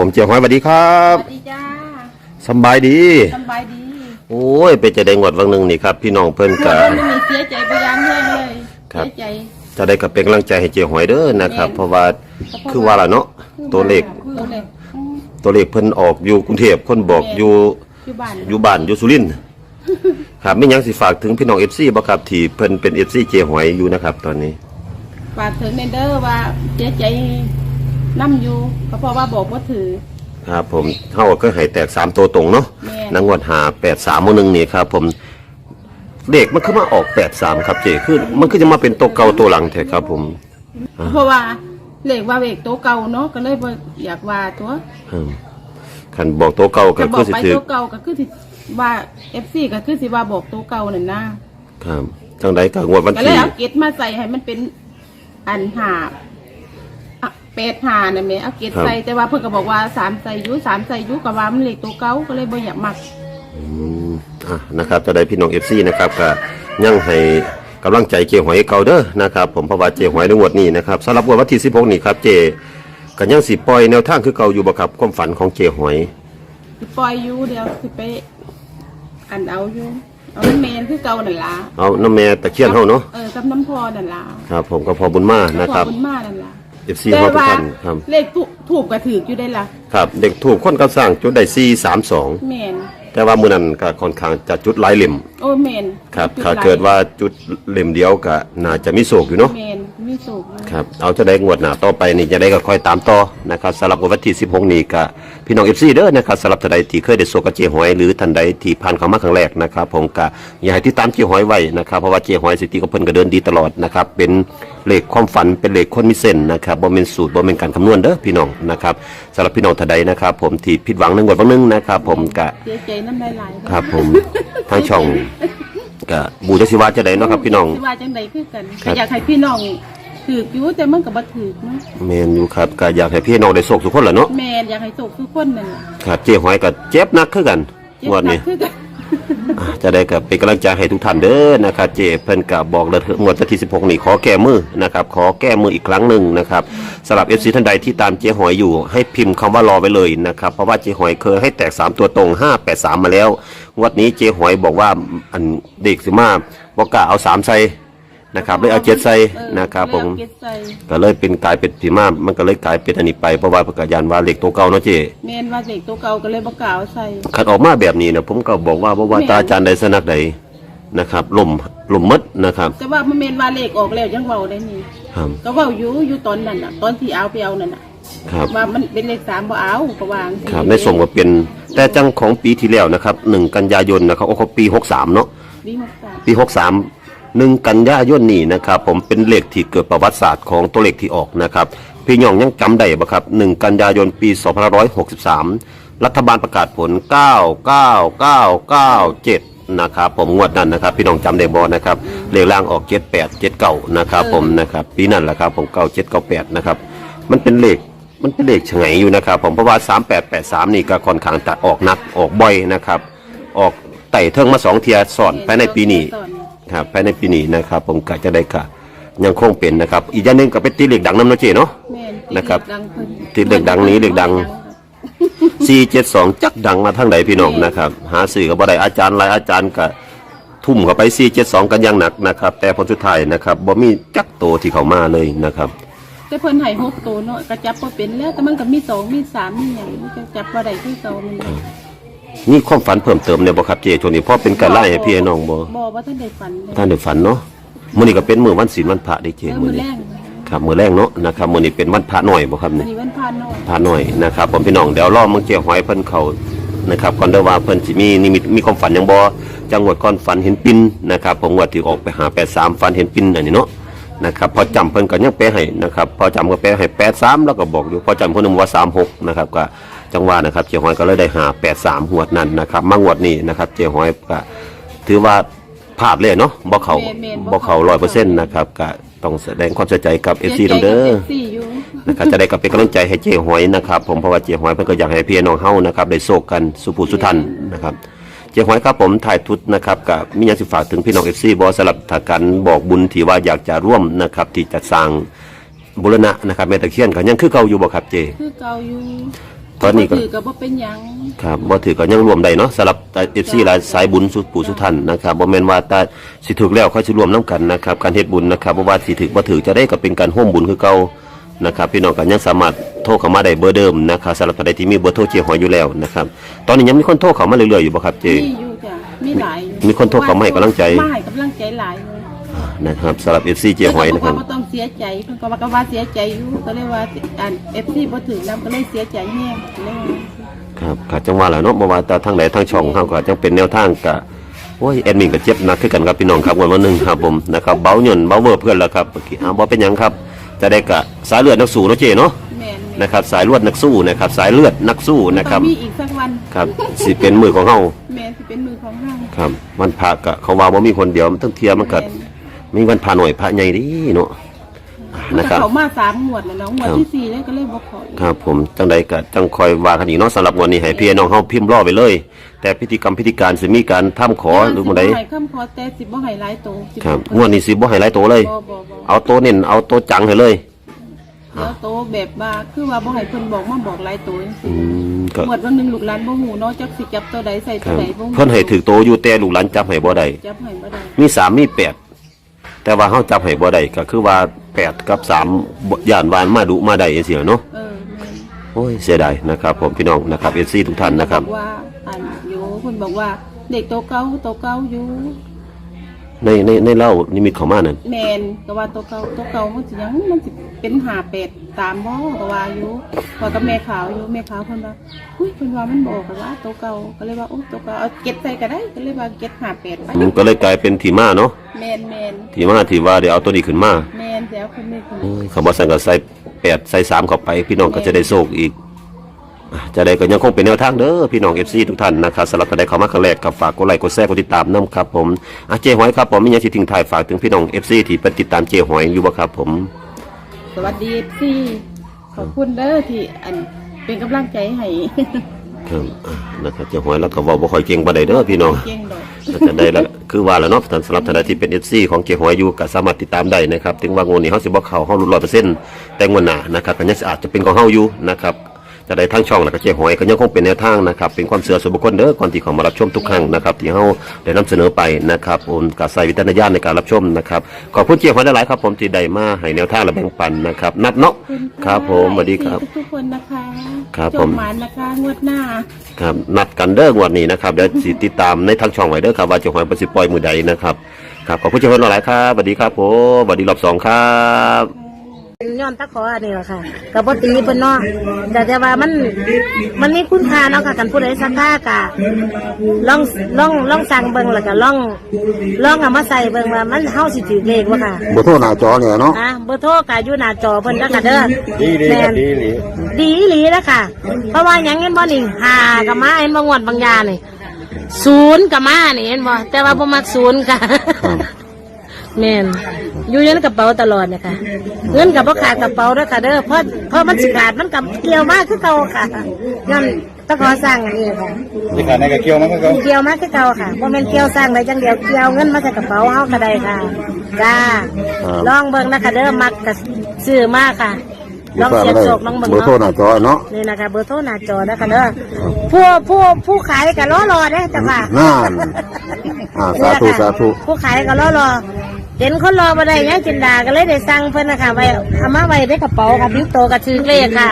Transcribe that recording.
ผมเจียวหอยสวัสดีครัสบวัสดีจ้าสำบายดีสำบายดี โอ้ยเป็นจะได้งวดวังหนึ่งนี่ครับพี่น้องเพิ่นหมกะดแล้วไม่มีเสียใจไปอยังแห้งเลยครับเสียใจจะได้กับเป็นกำลังใจให้เจียวหอยเด้อนะครับ เพราะว่าคือว่าล่ะเนาะตัวเลขตัวเลขอืมตัวเลขเพิ่นออกอยู่กรุงเทพคนบอกอยู่อยู่บ้านอยู่บ้านอยู่สุรินทร์ครับไม่ยังสิฝากถึงพี่น้อง FC บ่ครับที่เพิ่นเป็น FC เจียวหอยอยู่นะครับ ตอนนี้ ฝากถึงในเด้อว่าเสียใจ น้ำอยู่ก็เพราะว่าบอกว่าถือ ครับผมเฮาก็ให้แตกสามตัวตรงเนาะแม่นางวดหา83มื้อนึงนี่ครับผมเลขมันคือมาออก83ครับเจคือมันคือจะมาเป็นตัวเก่าตัวหลังแท้ครับผมเพราะว่าเลขว่าเลขโตวเก่าเนาะก็เลยบ่อยากว่าตัวอืมคันบอกตัวเก่าก็จะบคืออกสิไปถือ โตวเก่าก็คือสิว่าเอฟซีก็คือสิว่าบอกโตวเก่านั่นนะครับจังไดก็งวดวันก็เลยที่เอาเกตมาใส่ให้มันเป็นอันหา อะเป็ดหาน่ะแม่เอาเกตใส่แต่ว่าเพิ่นก็บอกว่าสามใส่อยุสามใส่อยุก็ว่ามันเลขโตวเก่าก็เลยบ่อยากมัก อืมอะนะครับจะได้พี่น้อง FC นะครับก็ยังให้กำลังใจเจหอยเก่าเด้อนะครับ ผมเพราะว่าเจหอยในงวดนี้นะครับสำหรับงวดวันที่16นี่ครับเจก็ยังสิปล่อยแนวทางคือเก่าอยู่บ่ครับความฝันของเจหอย สิปล่อยอยู่เดียวสิไปอันเอาอยู่เอาน้ำเมนคือเก่านั่นล่ะเอาน้ำแม่ตะเคียนเฮาเนาะเออกับน้ำพอนั่นล่ะครับผมก็พอบุญมานะครับขอบุญมากนั่นล่ะ FC เฮาทุกท่านครับ เลขถูกถูกกระถืออยู่ได้ล่ะครับ เด็กถูกคนก็สร้างจุดได้432เมนแต่ว่ามื้อนั้นก็ค่อนข้างจะจุดหลายเล่มโอ้เมนครับจุถ้าหลยเกิดว่าจุดเล่มเดียวก็น่าจะมีโศกอยู่เนาะเมนมีสูบอยู่ ครับเอาจะได้งวดหน้าต่อไปนี่จะได้ก็ค่อยตามต่อนะครับสำหรับวันที่16นี้ก็พี่น้อง FC เด้อนะครับสำหรับท่านใดที่เคยได้โซกับเจหอยหรือท่านใดที่ผ่านเข้ามาครั้งแรกนะครับผมก็อยากให้ติดตามเจหอยไว้นะครับเพราะว่าเจหอยสถิติของเพิ่นก็เดินดีตลอดนะครับเป็นเลขความฝันเป็นเลขคนมีเส้นนะครับบ่แม่นสูตรบ่แม่นการคำนวณเด้อพี่น้องนะครับสำหรับพี่น้องท่านใดนะครับผมที่ผิดหวังในงวดวันหนึงนะครับผมก็เสียใจน้ำลายไหลายครับผมทางช่องก็บูจะสิว่าจะได้เนาะครับพี่น้อง สิว่าจังใดคือกันครับก็อยากให้พี่น้อง ถือกอยู่แต่มันก็บ่ถือกเนาะแมนอยู่ครับก็อยากให้พี่น้องได้โชคทุกคนแหละเนาะแมนอยากให้โศกคือคนนั่นล่ะครับเจ๊หอยก็เจ็บหนักคือกันเจ็บงวดหนันี้ กคือกันอะจะได้กับเป็นกำลังใจให้ทุกท่านเด้อนะครับเจ๊เพิ่นก็บอกเลยงวดวันที่ 16 นี่ขอแก้มือนะครับขอแก้มืออีกครั้งหนึ่งนะครับสำหรับ FC ท่านใดที่ตามเจ๊หอยอยู่ ให้พิมพ์คำว่ารอไว้เลยนะครับเพราะว่าเจ๊หอยเคยให้แตก 3 ตัวตรง 583 มาแล้วงวดนี้เจ๊หอยบอกว่าอันเด็กสิมาบอกกล้าเอา 3 ใส่ นะครับเลยเอาเจ็ดใส่เออนะครับผมเอาเก็บใส่ก็เลยเป็นกลายเป็นผีมามันก็เลยกลายเป็นอันนี้ไปเพราะว่าประกาศยานว่าเหล็กตัวเก่าเนาะเจแมนว่าเด็กตัวเก่าก็เลยบ่กล้าเอาใส่ขัดออกมาแบบนี้นะผมก็บอกว่าเพราะว่าแม่ตาอาจารย์ใดสนักใดนะครับลมลมมดนะครับแต่ว่ามันแมนว่าเลขออกแล้วยังเว้าได้นี่ครับ ก็เว้าอยู่อยู่ตอนนั้นน่ะ ตอนที่เอาไปเอานั่นน่ะครับ ว่ามันเป็นเลขสามบ่เอาก็วางครับในสมก็เป็นแต่จังของปีที่แล้วนะครับหนึ่งกันยายนนะครับโอ้เขาปีหกสามเนาะดีมากจ้ะปีหกสาม หนึ่งกันยายนนี่นะครับ ผมเป็นเลขที่เกิดประวัติศาสตร์ของตัวเลขที่ออกนะครับ พี่น้องยังจำได้บ่ครับหนึ่งกันยายนปี 2563 รัฐบาลประกาศผล 99997 นะครับ ผมงวดนั้นนะครับ พี่น้องจำได้บ่นะครับเลขล่างออก 78 79 นะครับ ผมนะครับ ปีนั้นแหละครับผม9798 นะครับ มันเป็นเลขมันเป็นเลขเฉงอยู่นะครับ ผมเพราะว่า 3883 นี่ก็ค่อนข้างตัดออกนักออกบ่อยนะครับ ออกไต่เทิงมาสองเทียสอนภายในปีนี้ ครับภายในปีนี้นะครับผมกะจะได้ค่ะยังคงเป็นนะครับ อีกอย่างหนึ่งก็เป็นตีเหล็กดังน้ำเนาะเจเนาะ แม่นนะครับดังเพิ่นที่เลขดังนี้เลขดังสี่เจ็ดสองจักดังมาทั้งไหนพี่น้องนะครับ หาสื่อกับบ่ได้อาจารย์หลายอาจารย์ก็ทุ่มเข้าไปสี่เจ็ดสองกันอยังหนักนะครับ แต่ผลสุดท้ายนะครับบ่มีจักโตที่เข้ามาเลยนะครับ แต่เพิ่นให้หกตัวเนาะก็จับบ่เป็นแล้วแต่มันก็มีสองมีสามมีหยังมันก็จับบ่ได้คือเก่ามัน นี่ความฝันเพิ่มเติมเนี่ยบ่ครับเจช่วงนี้เพราะเป็นการไล่ให้พี่ให้น้องบ่บ่ว่าท่านได้ฝันเลยท่านได้ฝันเนาะมื้อนี้ก็เป็นมื้อวันศีลวันพระได้เจเออมื้มื้ออนี้แรงครับมื้อแรกเนาะนะครับมื้อนี้เป็นวันพระหน่อยบ่ครับอัเนี่นยนี้วันพานน้อย พาหน่อยนะครับผมพี่น้องเดี๋ยวรอมึงเจียวหอยเพิ่นเขานะครับก่อนเด้อว่าเพิ่นสิมีนิมิตมีความฝันหยังบ่จังหวัดก่อนฝันเห็นปินนะครับผมว่าที่ออกไปหา83ฝันเห็นปินอันนี้เนาะนะครับพอจำเพิ่นก็ยังแปลให้นะครับพอจำก็แปลให้83แล้วก็บอกอยู่พอจำเพิ่นนึงว่า36นะครับก็ จังว่านะครับเจียวหอยก็เลยได้หา83หวดนั้นนะครับมางวดนี้นะครับเจียวหอยก็ถือว่าพลาดเลยเนาะบ่เข้าบ่เข้า100%นะครับก็ต้องแสดงความเสียใจกับ FC นำเด้อสี่อยู่นะครับจะได้กับเป็นกำลังใจให้เจ๊หอยนะครับผมเพราะว่าเจ๊หอยเพิ่นก็อยากให้พี่น้องเฮานะครับได้โศกกันสุภูสุทันนะครับเจ๊หอยครับผมถ่ายทุดนะครับกับมีหยังสิฝากถึงพี่น้อง FC บ่สำหรับถ้าการบอกบุญที่ว่าอยากจะร่วมนะครับที่จะสร้างบุรณะนะครับแม่ตะเคียนก็ยังคือเก่าอยู่บ่ครับเจคือเก่าอยู่ ตอนนี้ก็ถือก็บ่เป็นหยังครับบ่ถือก็ยังรวมได้เนาะสำหรับเอฟซีหลายสายบุญสุดปู่สุดท่านนะครับบ่แม่นว่าแต่สิถึกแล้วค่อยสิรวมนํกันนะครับการเฮ็ดบุญนะครับบ่ว่าสิถึกบ่ถึกจะได้ก็เป็นการร่วมบุญคือเก่านะครับพี่น้องก็ยังสามารถโทรเข้ามาได้เบอร์เดิมนะครับสำหรับท่านใดที่มีเบอร์โทรเจียหอยอยู่แล้วนะครับตอนนี้ยังมีคนโทรเข้ามาเรื่อยๆอยู่บ่ครับเจ มีอยู่จ้ะมีหลายมีคนโทรเข้ามาให้กำลังใจ มาให้กำลังใจหลายเลย นะครับสำหรับ FC เจียหอยนะครับเพิ่ก็บอกว่าบ่ต้องเสียใจเพิ่นก็ว่าก็ว่าเสียใจอยู่ก็เลยว่าอ่าน FC บ่ถึงนำก็เลยเสียใจแฮงก็เลยว่าครับก็จังว่าแหละเนาะบ่ว่าแต่ทางไหนทางช่องเฮาก็จังเป็นแนวทางก็โอ้ยแอดมินก็เจ็บหนักคือกันครับพี่น้องครับวันวันหนึงครับผมนะครับเบาหย่อนเบาเวอร์เพื่อนแล้วครับเมื่อกี้อ่าบ่เป็นหยังครับ จะได้กะสายเลือดนักสู้เนาะเจเนาะแม่นๆนะครับสายเลือดนักสู้นะครับสายเลือดนักสู้นะครับต้องมีอีกสักวันครับสิเป็นมือของเฮา แม่นสิเป็นมือของเฮา ครับวันพระก็เขาว่าบ่มีคนเดียวมันต้องเทียมมันก็มี วันพระหน่อยพระใหญ่ดีเนาะอ่าแต่นะครับเขามาสามงวดแล้วเนาะงวดครับที่สี่แล้วก็เลยบ่ขออีกครับ ผมจังใดก็จังคอยว่ากันอีกเนาะสำหรับวันนี้ให้พี่น้องเฮาพิมพ์รอไปเลย แต่พิธีกรรมพิธีการสิมีการทํขอหรือบ่ใดสิบ่ให้คำขอแต่สิบ่ให้หลายโตสิครับงวดนี้สิบ่ให้หลายโตเลยบ่บ่บ่เอาโตเน้นเอาโตจังให้เลยเดี๋ยวโตแบบว่าคือว่าบ่ให้เพิ่นบอกมาบอกหลายโตจังอืซี่มก็หมวดวันหนึงลูกหลานบ่ฮู้เนาะจักสิจับตัวใดใส่คตัวรับใดบ่ฮู้เพิ่นให้ถือโตอยู่แต่ลูกหลานจับให้บ่ได้จับให้บ่ได้มีสามมีแปด แต่ว่าเฮาจับให้บ่ได้ก็คือว่าแปดกับสามบ่ย่านวานมาดุมาได้จังซี่เนาะเออแม่นโอ้ยเสียดายนะครับ ผมพี่น้องนะครับ FC ทุกท่านนะครับอกว่าอันอยู่เพิ่นบอกว่าเด็กโตเก่าโตเก่าอยู่ ในในในเล่านิมิตเขามานั่นแม่นก็ว่าโตเก่าโตเก่ามันสิหยังมันสิเป็น5 8ตามบ่ก็ว่าอยู่ว่ากับแม่ขาวอยู่แม่ขาวเพิ่นว่าอุ้ยเพิ่นว่ามันบอกก็ว่าโตเก่าก็เลยว่าโอ้โตเก่าเอาเก็บใส่ก็ได้ก็เลยว่าเก็บ5 8ไปมันก็เลยกลายเป็นที่มาเนาะแม่นแม่นที่มาที่ว่าเดี๋ยวเอาตัวนี้ขึ้นมาแม่นแต่เอาคนไม่คนโอ้ยคำว่าสั่งก็ใส่แปดใส่สามเข้าไป พี่น้องก็จะได้โชคอีกอะ จะได้ก็ยังคงเป็นแนวทางเด้อพี่น้อง FC ทุกท่านนะครับสำหรับท่านใดเข้ามาครั้งแรกกับฝากกดไลค์กดแชร์กดติดตามนํครับผมอะเจหอยครับผมมีหยังสิทิ้งท้ายฝากถึงพี่น้อง FC ที่ไปติดตามเจหอยอยู่บ่ครับผม สวัสดีพี่ขอบคุณเด้อที่อันเป็นกำลังใจให้ ครับอะนะครับเจหอยแล้วก็เว้าบ่ค่อยเก่งปานใดเด้อพี่น้อง เก่งดอกก็จะได้แล้วคือว่าแล้วเนาะสำหรับท่านใดที่เป็น FC ของเจหอยอยู่ก็สามารถติดตามได้นะครับ ถึงว่างวดนี้เฮาสิบ่เข้าเฮารุด100%แต่งวดหน้านะครับก็ยังสิอาจจะเป็นของเฮาอยู่นะครับ จะได้ทั้งช่องแล้วก็เจหอยก็ยังคงเป็นแนวทางนะครับเป็นความเชื่อส่วนบุคคลเด้อก่อนที่เขามารับชมทุกครั้งนะครับที่เฮาได้นำเสนอไปนะครับโอนกาใส่วิจารณญาณในการรับชมนะครับขอบคุณเจหอยหลายๆครับผมที่ได้มาให้แนวทางและแบ่งปันนะครับนัดเนาะขอบณะครับผมสวัสดีครับ ทุกๆคนนะคะครับจผมหมานนะคะงวดหน้า ครับนัดกันเด้องวดนี้นะครับเดี๋ยวสิติดตามในทางช่องไว้เด้อครับว่าเจหอยประสิปล่อยมือใดนะครับครับขอบคุณเจหอยหลายๆครับสวัสดีครับผมสวัสดีรอบสองครับเป็น ย้อนตะขออันนี้แหละค่ะกับปตีเพิ่นเนาะแต่แต่ว่ามันมันมีคุณค่าเนาะค่ะกันผู้ใดสักค่ากะลองลองลองสั่งเบิ่งแล้วก็ลองลองเอามาใส่เบิ่งว่ามันเฮาสิถือเลขบ่ค่ะบ่โทรหน้าจอเนี่ยเนาะอะเบอร์โทรก็อยู่หน้าจอเพิ่นแล้วก็เด้อดีดีแม่ครับนดีดีดีอีหลีแล้วค่ะ เพราะว่าหยังเห็นบ่นี่หากับมาเห็นบ่งวดบางยานี่ศูนย์กับมานี่เห็นบ่แต่ว่าบ่มักศูนย์ค่ะ แม่นอยู่ในกระเป๋าตลอดเนะคะเงินกับพ่ขาดกระเป๋าด้วยค่ะเด้อเพราะเพราะมันสิขาดมันกับเกี่ยวมากคือเก่าค่ะย้อนต้องขอสร้างอันนี้ค่ะที่ขาดในกระเกี่ยวมันก็เขาเกี่ยวมากคือเก่าค่ะเพราะมันเกี่ยวสร้างได้จังเดียวเกี่ยวเงินมาใส่กระเป๋าเฮาก็ได้ค่ะจ้าลองเบิ่งนะคะเด้อมักกับซื้อมากค่ะลองเสียบโศกลองเบิ่งบ่โทรหเนาะน้าจอเนาะ นี่นะคะเบอร์โทรหน้าจอนะคะเด้อผู้ผู้ผู้ขายก็รอรอเด้อจ้ะค่ะ นั่นอ่าสาธุสาธุ ผู้ขายก็รอรอ เห็นคนรอมาได้ยังจินดาก็เลยได้สั่งเพิ่นนะคะไว้เอามาไว้ในกระเป๋าค่ะบิ๊กโตกับชื่อเลขค่ะ